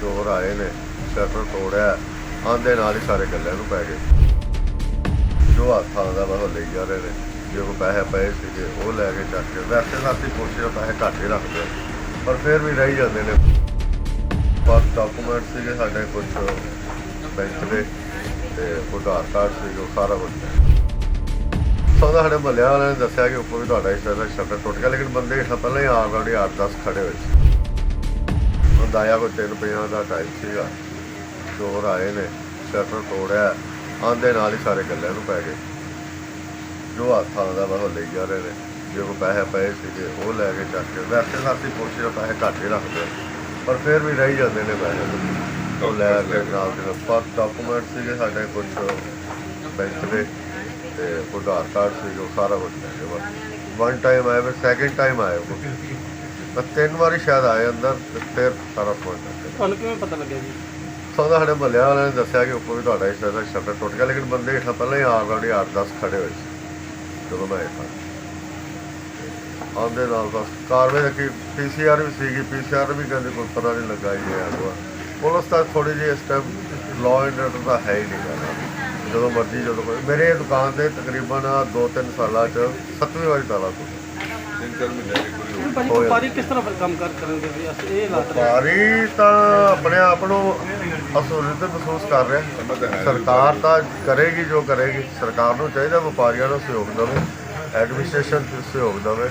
ਚੋਰ ਆਏ ਨੇ ਸ਼ਟਰ ਤੋੜਿਆ, ਆਂਦੇ ਨਾਲ ਹੀ ਸਾਰੇ ਗੱਲਿਆਂ ਨੂੰ ਪੈ ਗਏ। ਜੋ ਹੱਥਾਂ ਦਾ ਵਾ ਲਈ ਜਾ ਰਹੇ ਨੇ, ਜੇ ਕੋ ਪੈਸੇ ਪਏ ਸੀਗੇ, ਉਹ ਲੈ ਕੇ ਚੱਕ ਕੇ ਵੈਸੇ ਤਾਂ ਅਸੀਂ ਕੋਸ਼ਿਸ਼ ਪੈਸੇ ਘੱਟ ਹੀ ਰੱਖਦੇ ਪਰ ਫਿਰ ਵੀ ਰਹੀ ਜਾਂਦੇ ਨੇ। ਪਰ ਡਾਕੂਮੈਂਟ ਸੀਗੇ ਸਾਡੇ ਕੁਝ ਬੈਂਕ ਦੇ, ਤੇ ਆਧਾਰ ਕਾਰਡ ਸੀ ਉਹ ਸਾਰਾ ਕੁਝ ਸੌਦਾ ਸਾਡੇ ਮਹੱਲੇ ਵਾਲਿਆਂ ਨੇ ਦੱਸਿਆ ਕਿ ਉੱਪਰ ਵੀ ਤੁਹਾਡਾ ਇਸ ਦਾ ਸ਼ਟਰ ਟੁੱਟ ਗਿਆ, ਲੇਕਿਨ ਬੰਦੇ ਹੇਠਾਂ ਪਹਿਲਾਂ ਹੀ ਆਲਰੇਡੀ 8-10 ਖੜੇ ਹੋਏ ਸੀ। ਅੰਦਾਜ਼ਾ ਕੋਈ ਤਿੰਨ ਪੰਜਾਹ ਦਾ ਟਾਈਮ ਸੀਗਾ ਚੋਰ ਆਏ ਨੇ ਸ਼ਟਰ ਤੋੜਿਆ। ਆਂਦੇ ਨਾਲ ਹੀ ਸਾਰੇ ਗੱਲਿਆਂ ਨੂੰ ਪੈ ਗਏ। ਜੋ ਹੱਥਾਂ ਦਾ ਵਾ ਉਹ ਲਈ ਜਾ ਰਹੇ ਨੇ। ਜੇ ਕੋ ਪੈਸੇ ਪਏ ਸੀਗੇ, ਉਹ ਲੈ ਕੇ ਚੱਕ ਕੇ ਵੈਸੇ ਤਾਂ ਅਸੀਂ ਕੋਸ਼ਿਸ਼ ਪੈਸੇ ਘੱਟ ਹੀ ਰੱਖਦੇ ਪਰ ਫਿਰ ਵੀ ਰਹੀ ਜਾਂਦੇ ਨੇ ਪੈਸੇ। ਉਹ ਲੈ ਕੇ ਨਾਲ ਦੇ ਪਰ ਡਾਕੂਮੈਂਟ ਸੀਗੇ ਸਾਡੇ ਕੁਝ ਬੈਂਕ ਦੇ ਤੇ ਆਧਾਰ ਕਾਰਡ ਸੀ ਉਹ ਸਾਰਾ ਕੁਝ ਲੈ ਗਏ ਬਸ। ਵਨ ਟਾਈਮ ਆਇਆ, ਫਿਰ ਸੈਕਿੰਡ ਟਾਈਮ ਆਏ ਉਹ। ਬਸ ਤਿੰਨ ਵਾਰੀ ਸ਼ਾਇਦ ਆਏ ਅੰਦਰ ਤੇ ਫਿਰ ਸਾਰਾ ਚੱਕ ਕੇ ਤੁਹਾਨੂੰ ਕਿਵੇਂ ਪਤਾ ਲੱਗਿਆ ਜੀ? ਸੌਦਾ ਸਾਡੇ ਮਹੱਲੇ ਵਾਲਿਆਂ ਨੇ ਦੱਸਿਆ ਕਿ ਉੱਪਰ ਵੀ ਤੁਹਾਡਾ ਇਸ ਦਾ ਸ਼ਟਰ ਟੁੱਟ ਗਿਆ ਲੇਕਿਨ ਬੰਦੇ ਹੇਠਾਂ ਪਹਿਲਾਂ ਹੀ ਆਲਰੇਡੀ 8-10 ਖੜੇ ਹੋਏ ਸੀ ਜਦੋਂ ਮੈਂ ਇੱਥਾ ਆਂਦੇ ਨਾਲ ਬਸ ਕਾਰਵਾਈ ਦਾ ਕੀ ਪੀਸੀਆਰ ਵੀ ਸੀਗੀ ਪੀਸੀਆਰ ਵੀ ਕਹਿੰਦੇ ਕੋਈ ਪਤਾ ਨਹੀਂ ਲੱਗਾ ਇਹ ਆਗਵਾ ਪੁਲਿਸ ਤਾਂ ਥੋੜੀ ਜਿਹੀ ਇਸ ਟਾਈਮ ਲਾਅ ਐਂਡ ਆਰਡਰ ਦਾ ਹੈ ਹੀ ਨਹੀਂ ਗਾ ਜਦੋਂ ਮਰਜ਼ੀ ਜਦੋਂ ਕੋਈ ਮੇਰੇ ਦੁਕਾਨ ਤੇ ਤਕਰੀਬਨ 2-3 ਸਾਲਾਂ ਚ ਸੱਤਵੀਂ ਵਾਰੀ ਤਾਲਾ ਟੁੱਟਾ ਭਾਜੀ ਵਪਾਰੀ ਕਿਸ ਤਰ੍ਹਾਂ ਕੰਮ ਕਾਰ ਕਰਨਗੇ ਵੀ ਅਸੀਂ ਇਹ ਹਾਲਾਤ ਰਹੇ ਵਪਾਰੀ ਤਾਂ ਆਪਣੇ ਆਪ ਨੂੰ ਅਸੂਲਿਤ ਮਹਿਸੂਸ ਕਰ ਰਿਹਾ। ਸਰਕਾਰ ਤਾਂ ਕਰੇਗੀ ਜੋ ਕਰੇਗੀ। ਸਰਕਾਰ ਨੂੰ ਚਾਹੀਦਾ ਵਪਾਰੀਆਂ ਨੂੰ ਸਹਿਯੋਗ ਦੇਵੇ ਐਡਮਿਨਿਸਟ੍ਰੇਸ਼ਨ ਨੂੰ ਸਹਿਯੋਗ ਦੇਵੇ।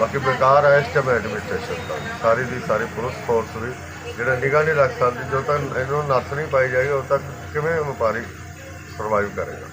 ਬਾਕੀ ਬੇਕਾਰ ਹੈ ਇਸ ਟਾਈਮ ਐਡਮਿਨਿਸਟ੍ਰੇਸ਼ਨ ਦਾ। ਸਾਰੀ ਦੀ ਸਾਰੀ ਪੁਲਿਸ ਫੋਰਸ ਵੀ ਜਿਹੜਾ ਨਿਗਾਹ ਨਹੀਂ ਰੱਖ ਸਕਦੀ ਜੋ ਤੱਕ ਇਹਨੂੰ ਨੱਥ ਨਹੀਂ ਪਾਈ ਜਾਏਗੀ ਉਦੋਂ ਤੱਕ ਕਿਵੇਂ ਵਪਾਰੀ ਸਰਵਾਈਵ ਕਰੇਗਾ।